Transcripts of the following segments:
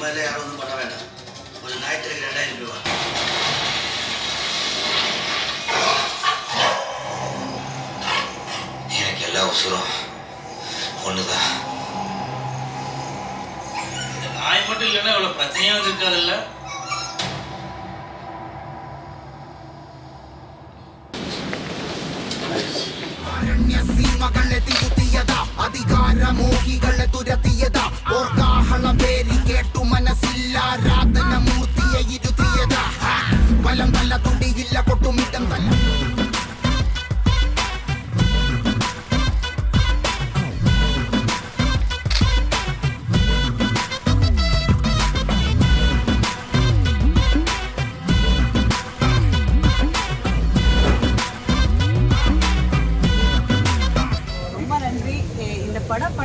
நம்ம இதில் யாரும் ஒன்றும் பண்ண வேண்டாம். ஒரு ஞாயிற்றுக்கு ரெண்டாயிரம் ரூபா எனக்கு எல்லா உசுரும் ஒண்ணுதான். இந்த நாய் மட்டும் இல்லைன்னா இவ்வளோ பிரச்சனையாக இருக்காதுல்ல? அരண்ய சீமகண்ணெத்தி புத்தியதா அதிகாரமோ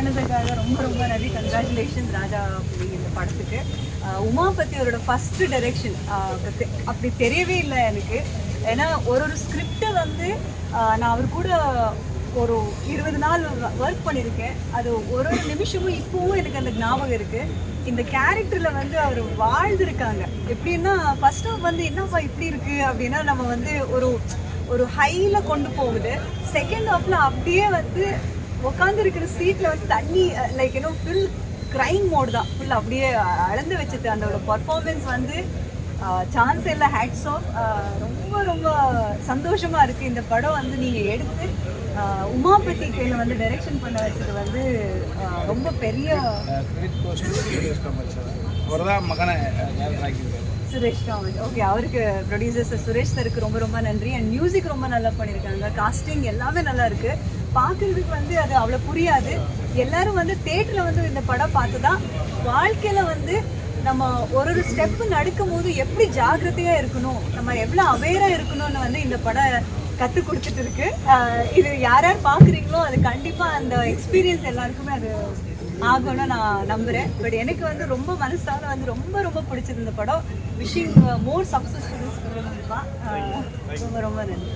பண்ணதுக்காக ரொம்ப ரொம்ப நன்றி. கங்க்ராச்சுலேஷன் ராஜா புலி இந்த படத்துக்கு. அஹ் உமா அவரோட ஃபர்ஸ்ட் டைரக்ஷன் அப்படி தெரியவே இல்லை எனக்கு. ஏன்னா ஒரு ஒரு ஸ்கிரிப்டை வந்து நான் அவர் கூட ஒரு இருபது நாள் ஒர்க் பண்ணியிருக்கேன். அது ஒரு ஒரு நிமிஷமும் இப்போவும் எனக்கு அந்த ஞாபகம் இருக்குது இந்த கேரக்டரில் வந்து அவர் வாழ்ந்திருக்காங்க. எப்படின்னா ஃபர்ஸ்ட் வந்து என்னப்பா இப்படி இருக்குது அப்படின்னா நம்ம வந்து ஒரு ஒரு ஹையில் கொண்டு போகுது. செகண்ட் ஹாஃப்ல அப்படியே வந்து உட்காந்து இருக்கிற சீட்ல வந்து தண்ணி லைக் இன்னும் ஃபுல் கிரைம் மோட் தான். ஃபுல் அப்படியே அளந்து வச்சது அந்த பர்ஃபார்மன்ஸ் வந்து சான்ஸ் இல்லை ஹேட்ஸ் ஆஃப் ரொம்ப ரொம்ப சந்தோஷமா இருக்கு. இந்த படம் வந்து நீங்க எடுத்து உமாபதி கையில் வந்து டைரக்ஷன் பண்ண வச்சது வந்து ரொம்ப பெரிய சுரேஷ் காமத் ஓகே அவருக்கு ப்ரொடியூசர் சுரேஷ் சருக்கு ரொம்ப ரொம்ப நன்றி. அண்ட் மியூசிக் ரொம்ப நல்லா பண்ணியிருக்காங்க காஸ்டிங் எல்லாமே நல்லா இருக்கு. பார்க்கறதுக்கு வந்து அது அவ்வளோ புரியாது. எல்லாரும் வந்து தேட்டரில் வந்து இந்த படம் பார்த்து தான் வாழ்க்கையில் வந்து நம்ம ஒரு ஒரு ஸ்டெப்பு நடக்கும் போது எப்படி ஜாக்கிரதையாக இருக்கணும் நம்ம எவ்வளோ அவேராக இருக்கணும்னு வந்து இந்த படம் கற்றுக் கொடுத்துட்டு இருக்கு. இது யார் யார் பார்க்குறீங்களோ அது கண்டிப்பாக அந்த எக்ஸ்பீரியன்ஸ் எல்லாருக்குமே அது ஆகும்னு நான் நம்புகிறேன் பட் எனக்கு வந்து ரொம்ப மனசால வந்து ரொம்ப ரொம்ப பிடிச்சது இந்த படம். விஷிங் மோர் சக்ஸஸ்ஃபுல் ரொம்ப ரொம்ப நன்றி.